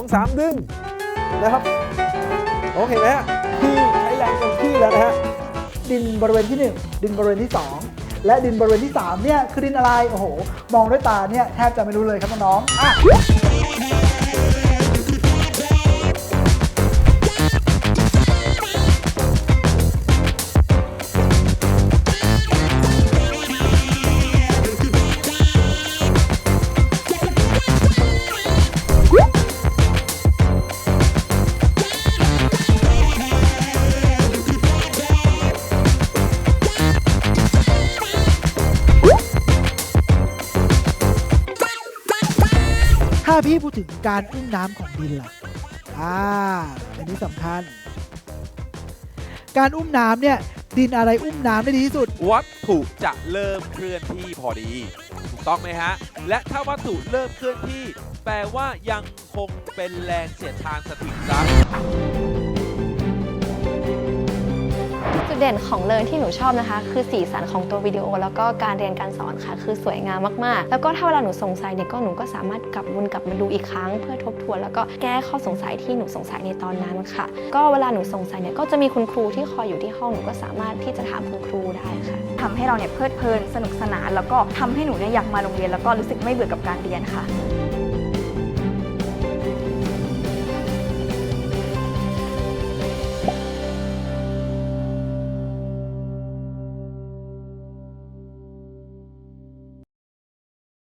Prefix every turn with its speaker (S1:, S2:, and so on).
S1: องสามดึงนะครับโอเคไหมฮะที่ใช้แรงเต็มที่แล้วนะฮะ
S2: ดินบริเวณที่ 1 ดินบริเวณที่ 2 และดินบริเวณที่3เนี่ยคือดินอะไรโอ้โหมองด้วยตาเนี่ยแทบจะไม่รู้เลยครับน้องอะ พี่พูดถึงการอุ้มน้ำของดินล่ะอ่าอันนี้สำคัญ การอุ้มน้ำเนี่ยดินอะไรอุ้มน้ำได้ดีที่สุด
S3: วัตถุจะเริ่มเคลื่อนที่พอดี ถูกต้องไหมฮะ และถ้าวัตถุเริ่มเคลื่อนที่ แปลว่ายังคงเป็นแรงเสียดทานสถิตครับ
S4: เด่นของเลินที่หนูชอบนะคะ คือสีสันของตัววิดีโอ แล้วก็การเรียนการสอนค่ะ คือสวยงามมากๆ แล้วก็ถ้าเวลาหนูสงสัยเนี่ยก็หนูก็สามารถกลับวนกลับมาดูอีกครั้ง เพื่อทบทวน แล้วก็แก้ข้อสงสัยที่หนูสงสัยในตอนนั้นค่ะ ก็เวลาหนูสงสัยเนี่ยก็จะมีคุณครูที่คอยอยู่ที่ห้องหนูก็สามารถที่จะถามคุณครูได้ค่ะ
S5: ทำให้เราเนี่ยเพลิดเพลินสนุกสนาน แล้วก็ทำให้หนูเนี่ยอยากมาโรงเรียนแล้วก็รู้สึกไม่เบื่อกับการเรียนค่ะ